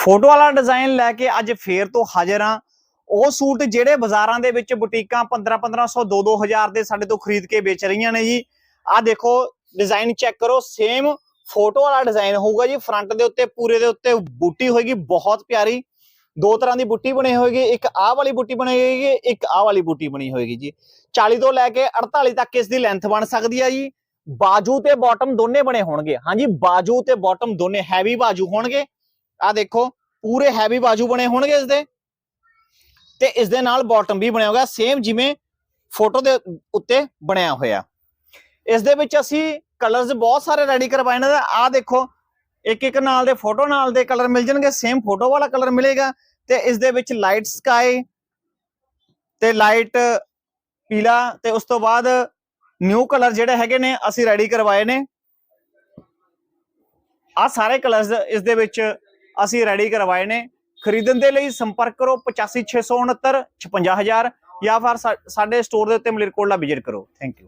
Photo ਵਾਲਾ design ਲੈ ਕੇ ਅੱਜ ਫੇਰ ਤੋਂ ਹਾਜ਼ਰ ਹਾਂ। ਉਹ ਸੂਟ ਜਿਹੜੇ ਬਾਜ਼ਾਰਾਂ ਦੇ ਵਿੱਚ ਬੁਟੀਕਾਂ 15 1500 2 2000 ਦੇ ਸਾਡੇ ਤੋਂ ਖਰੀਦ ਕੇ ਵੇਚ ਰਹੀਆਂ ਨੇ ਜੀ। ਆਹ ਦੇਖੋ ਡਿਜ਼ਾਈਨ ਚੈੱਕ ਕਰੋ ਸੇਮ ਫੋਟੋ ਵਾਲਾ ਡਿਜ਼ਾਈਨ ਹੋਊਗਾ ਜੀ। ਫਰੰਟ ਦੇ ਉੱਤੇ, ਪੂਰੇ ਦੇ ਉੱਤੇ ਬੂਟੀ ਹੋਏਗੀ, ਬਹੁਤ ਪਿਆਰੀ। ਦੋ ਤਰ੍ਹਾਂ ਦੀ ਬੂਟੀ ਬਣੀ ਹੋਏਗੀ, ਇੱਕ ਆਹ ਵਾਲੀ ਬੂਟੀ ਬਣੀ ਹੋਏਗੀ, ਇੱਕ ਆਹ ਵਾਲੀ ਬੂਟੀ ਬਣੀ ਹੋਏਗੀ ਜੀ। 40 ਤੋਂ ਲੈ ਕੇ 48 ਤੱਕ ਇਸ ਦੀ ਲੈਂਥ ਬਣ ਸਕਦੀ ਹੈ ਜੀ। ਬਾਜੂ ਤੇ ਬਾਟਮ ਦੋਨੇ ਬਣੇ ਹੋਣਗੇ। ਹਾਂਜੀ, ਬਾਜੂ ਤੇ ਬਾਟਮ ਦੋਨੇ ਹੈਵੀ ਬਾਜੂ ਹੋਣਗੇ। ਆ ਦੇਖੋ, ਪੂਰੇ ਹੈਵੀ ਬਾਜੂ ਬਣੇ ਹੋਣਗੇ ਇਸ ਦੇ ਤੇ ਇਸ ਦੇ ਨਾਲ ਬਾਟਮ ਵੀ ਬਣਿਆ ਹੋਗਾ ਸੇਮ ਜਿਵੇਂ ਫੋਟੋ ਦੇ ਉੱਤੇ ਬਣਿਆ ਹੋਇਆ। ਇਸ ਦੇ ਵਿੱਚ ਅਸੀਂ ਕਲਰਸ ਬਹੁਤ ਸਾਰੇ ਰੈਡੀ ਕਰਵਾਏ ਨੇ। ਆ ਦੇਖੋ ਇੱਕ ਇੱਕ ਨਾਲ ਦੇ ਫੋਟੋ ਨਾਲ ਦੇ ਕਲਰ ਮਿਲ ਜਾਣਗੇ। ਸੇਮ ਫੋਟੋ ਵਾਲਾ ਕਲਰ ਮਿਲੇਗਾ। ਤੇ ਇਸ ਦੇ ਵਿੱਚ ਲਾਈਟ ਸਕਾਈ ਤੇ ਲਾਈਟ ਪੀਲਾ, ਤੇ ਉਸ ਤੋਂ ਬਾਅਦ ਨਿਊ ਕਲਰ ਜਿਹੜੇ ਹੈਗੇ ਨੇ, ਅਸੀਂ ਰੈਡੀ ਕਰਵਾਏ ਨੇ। ਆ ਸਾਰੇ ਕਲਰਸ ਇਸ ਦੇ ਵਿੱਚ ਅਸੀਂ ਰੈਡੀ ਕਰਵਾਏ ਨੇ। ਖਰੀਦਣ ਦੇ ਲਈ ਸੰਪਰਕ ਕਰੋ 85669 56000 ਜਾਂ ਫਿਰ ਸਾ- ਸਾਡੇ ਸਟੋਰ ਦੇ ਉੱਤੇ ਮਲੇਰਕੋਟਲਾ ਵਿਜ਼ਿਟ ਕਰੋ। Thank you